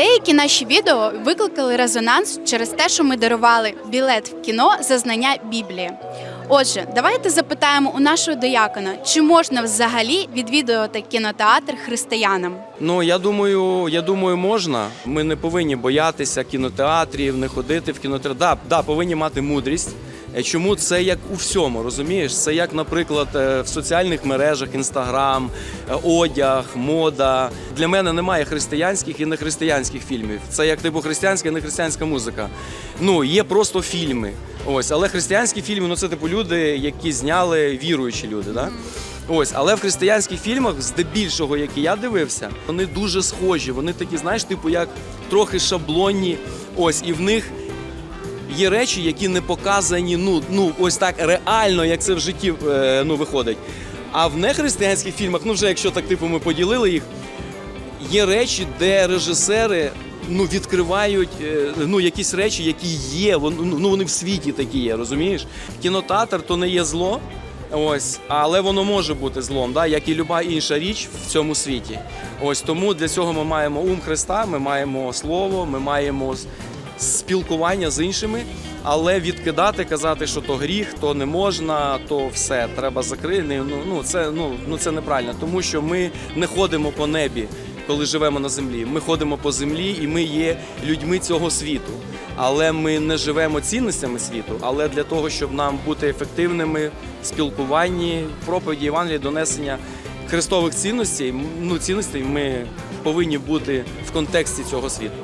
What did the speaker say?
Деякі наші відео викликали резонанс через те, що ми дарували білет в кіно за знання Біблії. Отже, давайте запитаємо у нашого диякона, чи можна взагалі відвідувати кінотеатр християнам. Ну я думаю, я думаю, можна. Ми не повинні боятися кінотеатрів, не ходити в кінотеатр. Да, да, повинні мати мудрість. Е, Чому це як у всьому, розумієш? Це як, наприклад, е, в соціальних мережах, інстаграм, е, одяг, мода. Для мене немає християнських і нехристиянських фільмів. Це як типу християнська і нехристиянська музика. Ну, є просто фільми. Ось, але християнські фільми, ну це типу люди, які зняли віруючі люди. Да? Ось, але в християнських фільмах, здебільшого, які я дивився, вони дуже схожі. Вони такі, знаєш, типу, як трохи шаблонні. Ось, і в них є речі, які не показані, ну, ну ось так реально, як це в житті е, ну, виходить. А в нехристиянських фільмах, ну вже якщо так типу ми поділили їх, є речі, де режисери ну, відкривають е, ну, якісь речі, які є, вон- ну, вони в світі такі є, розумієш? Кінотеатр то не є зло, ось, але воно може бути злом, да, як і люба інша річ в цьому світі. Ось тому для цього ми маємо ум Христа, ми маємо слово, ми маємо спілкування з іншими. Але відкидати, казати, що то гріх, то не можна, то все треба закрити. Ну, ну це ну, ну це неправильно, тому що ми не ходимо по небі, коли живемо на землі. Ми ходимо по землі, і ми є людьми цього світу. Але ми не живемо цінностями світу. Але для того, щоб нам бути ефективними в спілкуванні, проповіді Євангелії, донесення христових цінностей, ну цінностей, ми повинні бути в контексті цього світу.